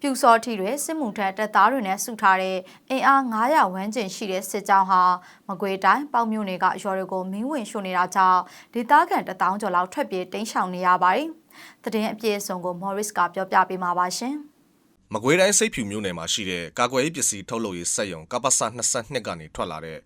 ပြူစောထီတွေစစ်မှုထမ်းတပ်သားတွေနဲ့စုထားတဲ့အင်အား900ဝန်းကျင်ရှိတဲ့စစ်ကြောင်းဟာမကွေတိုင်းပေါက်မြို့နယ်ကရွာတွေကိုမင်းဝင်ရှို့နေတာကြောင့်ဒေသခံတထောင်ကျော်လောက်ထွက်ပြေးတိမ်းရှောင်နေရပါတယ်။တရင်အပြည့်အစုံကို Morris ကပြောပြပေးမှာပါရှင်။မကွေးတိုင်းစိတ်ဖြူမြို့နယ်မှာရှိတဲ့ကာကွယ်ရေးပစ္စည်းထုတ်လုပ်ရေးစက်ရုံကပ္ပစ22ကနေထွက်လာတဲ့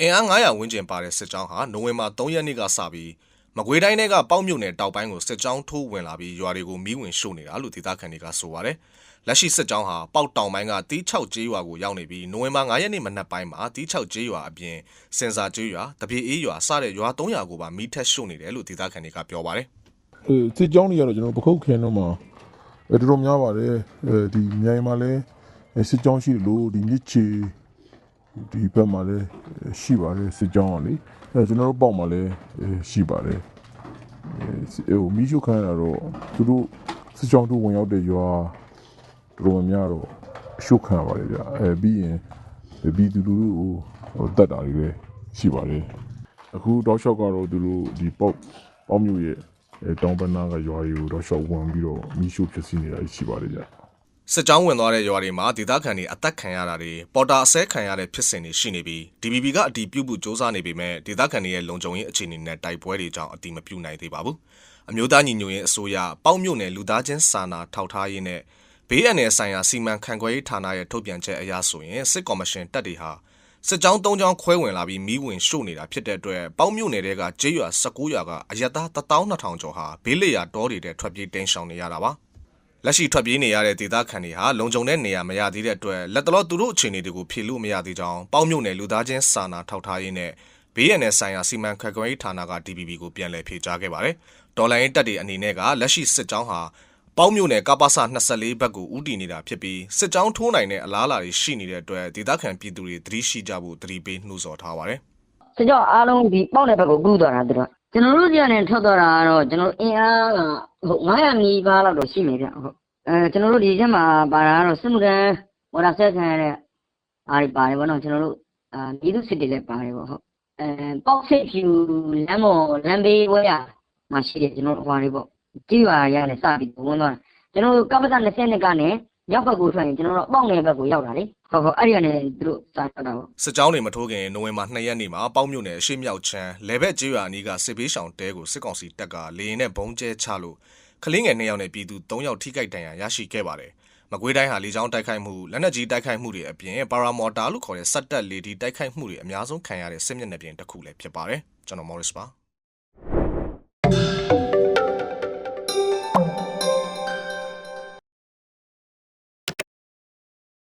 အင်အား900ဝန်းကျင်ပါတဲ့စစ်ကြောင်းဟာနိုဝင်ဘာ3ရက်နေ့ကစပြီး မကွေးတိုင်းထဲကပေါက်မြို့နယ်တောက်ပိုင်းကိုစစ်ကြောင်းထိုးဝင်လာပြီးရွာတွေကိုမီးဝင်ရှို့နေတာလို့ဒေသခံတွေကဆိုပါတယ်။လက်ရှိစစ်ကြောင်းဟာပေါက်တောင်ပိုင်းကတီး6ကျေးရွာကိုရောက်နေပြီးနိုဝင်ဘာ9ရက်နေ့မနက်ပိုင်းမှာတီး6ကျေးရွာအပြင်စင်စာကျေးရွာတပြေအေးရွာစတဲ့ရွာ300ကိုပါမီးထက်ရှို့နေတယ်လို့ဒေသခံတွေကပြောပါတယ်။အဲစစ်ကြောင်းတွေကတော့ကျွန်တော်ပခုတ်ခင်းတော့မှာအဲတော်တော်များပါတယ်အဲဒီမြိုင်မှာလည်းအဲစစ်ကြောင်းရှိတယ်လို့ဒီမြစ်ချီ ဒီဘက်မှာလည်းအဲရှိပါတယ်စစ်ကြောင်းကလေအဲကျွန်တော်တို့ပေါက်မှာလည်းအဲရှိပါတယ်အဲစစ်ဟိုမီးရှို့ခံရတာတော့သူတို့စစ်ကြောင်းတို့ဝင်ရောက်တဲ့ရွာတော်တော်များများတော့ရှို့ခံရပါတယ်ဗျအဲပြီးရင်ပြီးသူတို့ကိုဟိုတတ်တာတွေပဲရှိပါတယ်အခုတောက်လျှောက်ကတော့သူတို့ဒီပေါက်ပေါက်မျိုးရဲ့အဲတောင်ပနာကရွာရီကိုတော့ရှောက်ဝင်ပြီးတော့မီးရှို့ဖြစ်စီနေတာရှိပါတယ်ဗျ စစ်ကြောင်းဝင်သွားတဲ့ရွာတွေမှာဒေသခံတွေအသက်ခံရတာတွေပေါ်တာအစဲခံရတဲ့ဖြစ်စဉ်တွေရှိနေပြီး DBB ကအတီးပြုတ်ဖို့စ조사နေပေမဲ့ဒေသခံတွေရဲ့လုံခြုံရေးအခြေအနေနဲ့တိုက်ပွဲတွေကြောင့်အတီးမပြုတ်နိုင်သေးပါဘူး။အမျိုးသားညီညွတ်ရေးအစိုးရပေါက်မြို့နယ်လူသားချင်းစာနာထောက်ထားရေးနဲ့ဘေးအန္တရာယ်ဆိုင်ရာစီမံခန့်ခွဲရေးဌာနရဲ့ထုတ်ပြန်ချက်အရဆိုရင်စစ်ကော်မရှင်တပ်တွေဟာစစ်ကြောင်း၃ကြောင်းခွဲဝင်လာပြီးမီးဝင်ရှို့နေတာဖြစ်တဲ့အတွက်ပေါက်မြို့နယ်တဲကကျေးရွာ19ရွာကအရက်သား12000ကျော်ဟာဘေးလျာတောတွေထဲထွက်ပြေးတိမ်းရှောင်နေရတာပါ။ လက်ရှိထွက်ပြေးနေရတဲ့ဒေသခံတွေဟာလုံခြုံတဲ့နေရာမရသေးတဲ့အတွက်လက်တလောသူတို့အခြေအနေတွေကိုဖြေလို့မရသေးကြောင်းပေါက်မြို့နယ်လူသားချင်းစာနာထောက်ထားရေးနဲ့ဘေးရန်နယ်ဆိုင်ရာစီမံခန့်ခွဲရေးဌာနက DBB ကိုပြန်လည်ဖြေကြားခဲ့ပါတယ်။ဒေါ်လာရင်းတပ်တွေအနေနဲ့ကလက်ရှိစစ်ကြောင်းဟာပေါင်းမြို့နယ်ကပ္ပစ24ဘက်ကိုဥတီနေတာဖြစ်ပြီးစစ်ကြောင်းထိုးနိုင်တဲ့အလားအလာတွေရှိနေတဲ့အတွက်ဒေသခံပြည်သူတွေသတိရှိကြဖို့သတိပေးနှိုးဆော်ထားပါတယ်။စစ်ကြောင်းအားလုံးဒီပေါက်တဲ့ဘက်ကိုကူးသွားတာသူတို့ ကကျွန်တော်တို့စီကနေထွက်သွားတာကတော့ကျွန်တော်တို့အင်အားကဟုတ်900နီးပါးလောက်တော့ရှိနေဗျဟုတ်အဲကျွန်တော်တို့ဒီချက်မှာပါတာကတော့စစ်မှုထမ်းဝါဒဆက်ခံရတဲ့အားတွေပါတယ်ဗောနော်ကျွန်တော်တို့အာပြည်သူစစ်တွေလည်းပါတယ်ဗောဟုတ်အဲပေါက်စစ်ဖြူလမ်းမော်လမ်းဘေးဝဲရမှာရှိတယ်ကျွန်တော်တို့ဟွာတွေဗောကြည့်ပါရရတယ်စပြီးဝင်သွားတယ်ကျွန်တော်တို့ကပ္ပစ20ကနေ ရောက်ဘက်ကိုထွက်ရင်ကျွန်တော်တို့ပေါက်နယ်ဘက်ကိုရောက်တာလေဟုတ်ဟုတ်အဲ့ဒီကနေသူတို့စာထွက်တာဗောစစ်ကြောင်းတွေမထိုးခင်နိုဝင်ဘာ2ရက်နေ့မှာပေါင်းမြို့နယ်အရှိမြောက်ချမ်းလေဘက်ကျေးရွာအနီးကစစ်ပေးဆောင်တဲကိုစစ်ကောင်စီတပ်ကလေရင်နဲ့ဘုံကျဲချလို့ကလင်းငယ်2ယောက်နဲ့ပြည်သူ3ယောက်ထိခိုက်ဒဏ်ရာရရှိခဲ့ပါတယ်။မကွေးတိုင်းဟာလေကြောင်းတိုက်ခိုက်မှုလက်နက်ကြီးတိုက်ခိုက်မှုတွေအပြင်ပါရာမော်တာလို့ခေါ်တဲ့စက်တက်လေဒီတိုက်ခိုက်မှုတွေအများဆုံးခံရတဲ့စစ်မျက်နှာပြင်တစ်ခုလည်းဖြစ်ပါတယ်။ကျွန်တော် Morris ပါ။